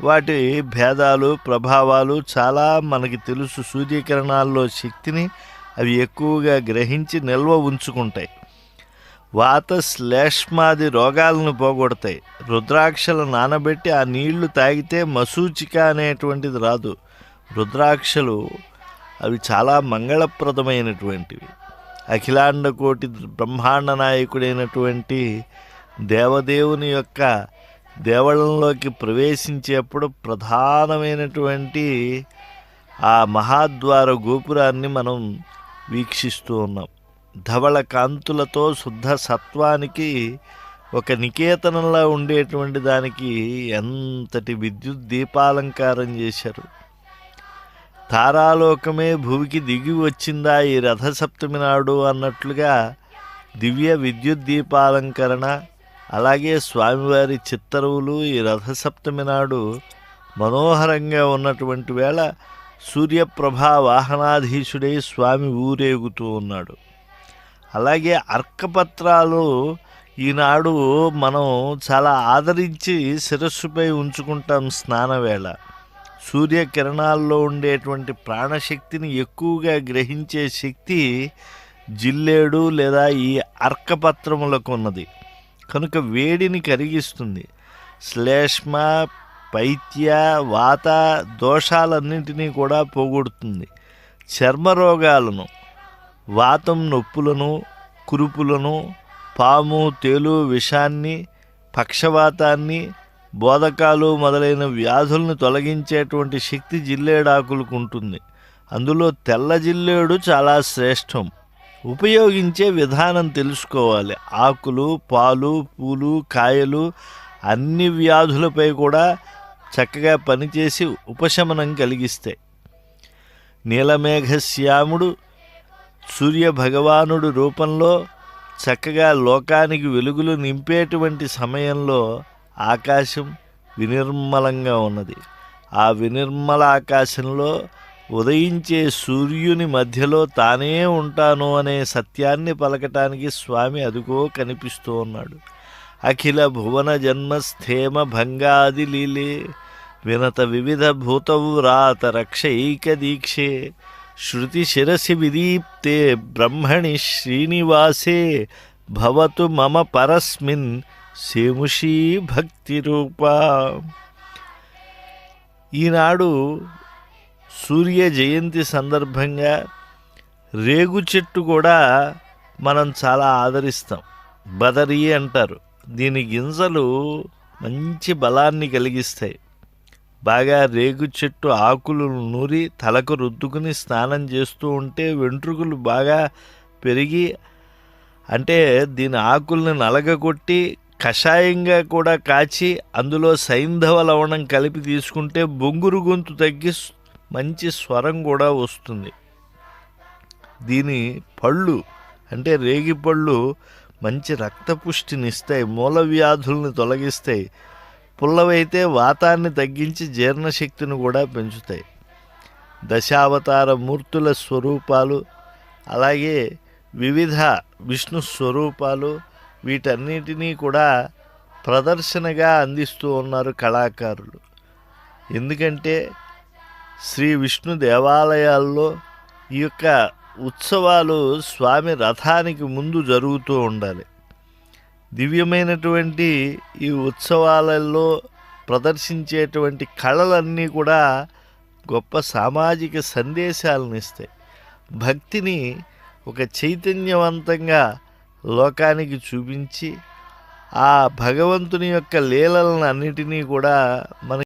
వాటి భేదాలు ప్రభావాలు చాలా మనకి తెలుసు. సూర్యకిరణాల్లో శక్తిని అవి ఎక్కువగా గ్రహించి నిల్వ ఉంచుకుంటాయి. వాత శ్లేష్మాది రోగాలను పోగొడతాయి. రుద్రాక్షలు నానబెట్టి ఆ నీళ్ళు తాగితే మసూచిక అనేటువంటిది రాదు. రుద్రాక్షలు అవి చాలా మంగళప్రదమైనటువంటివి. అఖిలాండ కోటి బ్రహ్మాండ నాయకుడైనటువంటి దేవదేవుని యొక్క దేవళంలోకి ప్రవేశించేప్పుడు ప్రధానమైనటువంటి ఆ మహాద్వార గోపురాన్ని మనం వీక్షిస్తూ ఉన్నాం. ధవళ కాంతులతో శుద్ధ సత్వానికి ఒక నికేతనంలా ఉండేటువంటి దానికి ఎంతటి విద్యుత్ దీపాలంకారం చేశారు. తారాలోకమే భూమికి దిగి వచ్చిందా ఈ రథసప్తమి నాడు అన్నట్లుగా దివ్య విద్యుత్ దీపాలంకరణ అలాగే స్వామివారి చిత్తరువులు ఈ రథసప్తమి నాడు మనోహరంగా ఉన్నటువంటి వేళ సూర్యప్రభా వాహనాధీశుడై స్వామి ఊరేగుతూ ఉన్నాడు. అలాగే అర్కపత్రాలు ఈనాడు మనం చాలా ఆదరించి శిరస్సుపై ఉంచుకుంటాం స్నానవేళ. సూర్యకిరణాల్లో ఉండేటువంటి ప్రాణశక్తిని ఎక్కువగా గ్రహించే శక్తి జిల్లేడు లేదా ఈ అర్కపత్రములకు ఉన్నది. కనుక వేడిని కరిగిస్తుంది శ్లేష్మ పైత్య వాత దోషాలన్నింటినీ కూడా పోగొడుతుంది. చర్మ రోగాలను వాతం నొప్పులను కురుపులను పాము తేలు విషాన్ని పక్షవాతాన్ని బోధకాలు మొదలైన వ్యాధులను తొలగించేటువంటి శక్తి జిల్లేడాకులకు ఉంటుంది. అందులో తెల్ల జిల్లేడు చాలా శ్రేష్టం. ఉపయోగించే విధానం తెలుసుకోవాలి. ఆకులు పాలు పూలు కాయలు అన్ని వ్యాధులపై కూడా చక్కగా పనిచేసి ఉపశమనం కలిగిస్తాయి నీలమేఘశ్యాముడు సూర్య భగవానుడు రూపంలో చక్కగా లోకానికి వెలుగులు నింపేటువంటి సమయంలో ఆకాశం వినిర్మలంగా ఉన్నది. ఆ వినిర్మల ఆకాశంలో ఉదయించే సూర్యుని మధ్యలో తానే ఉంటాను అనే సత్యాన్ని పలకటానికి స్వామి అదుగో కనిపిస్తూ ఉన్నాడు. అఖిల భువన జన్మ స్థేమ భంగాది లీలే వినత వివిధ భూతవ్రాత రక్షైక దీక్షే శృతి శిరసి విదీప్తే బ్రహ్మణి శ్రీనివాసే భవతు మమ పరస్మిన్ సేముషీ భక్తిరూపా. ఈనాడు సూర్య జయంతి సందర్భంగా రేగు చెట్టు కూడా మనం చాలా ఆదరిస్తాం. బదరి అంటారు. దీని గింజలు మంచి బలాన్ని కలిగిస్తాయి. బాగా రేగు చెట్టు ఆకులు నూరి తలకు రుద్దుకుని స్నానం చేస్తూ ఉంటే వెంట్రుకలు బాగా పెరిగి అంటే దీని ఆకుల్ని నలగగొట్టి కషాయంగా కూడా కాచి అందులో సైంధవ లవణం కలిపి తీసుకుంటే బొంగురు గొంతు తగ్గి మంచి స్వరం కూడా వస్తుంది. దీని పళ్ళు అంటే రేగి పళ్ళు మంచి రక్తపుష్టినిస్తాయి మూల వ్యాధుల్ని తొలగిస్తాయి పుల్లవైతే వాతాన్ని తగ్గించి జీర్ణశక్తిని కూడా పెంచుతాయి. దశావతార మూర్తుల స్వరూపాలు అలాగే వివిధ విష్ణు స్వరూపాలు వీటన్నిటినీ కూడా ప్రదర్శనగా అందిస్తూ ఉన్నారు కళాకారులు. ఎందుకంటే శ్రీ విష్ణు దేవాలయాల్లో ఈ యొక్క ఉత్సవాలు స్వామి రథానికి ముందు జరుగుతూ ఉండాలి. దివ్యమైనటువంటి ఈ ఉత్సవాలలో ప్రదర్శించేటువంటి కళలన్నీ కూడా గొప్ప సామాజిక సందేశాలను ఇస్తాయి. భక్తిని ఒక చైతన్యవంతంగా లోకానికి చూపించి ఆ భగవంతుని యొక్క లీలలను అన్నిటినీ కూడా మన